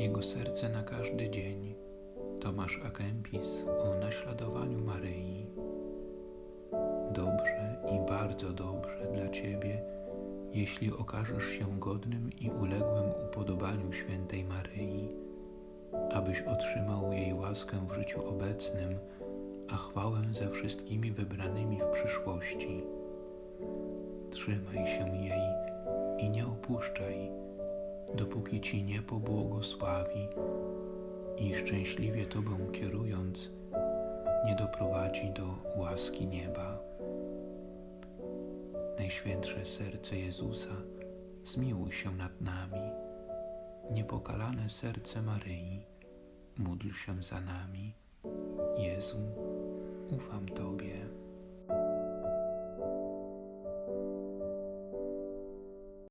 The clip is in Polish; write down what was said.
Jego serce na każdy dzień. Tomasz A. Kempis o naśladowaniu Maryi. Dobrze i bardzo dobrze dla Ciebie, jeśli okażesz się godnym i uległym upodobaniu świętej Maryi, abyś otrzymał jej łaskę w życiu obecnym, a chwałę ze wszystkimi wybranymi w przyszłości. Trzymaj się jej i nie opuszczaj, dopóki Ci nie pobłogosławi i szczęśliwie Tobą kierując, nie doprowadzi do łaski nieba. Najświętsze serce Jezusa, zmiłuj się nad nami. Niepokalane serce Maryi, módl się za nami. Jezu, ufam Tobie.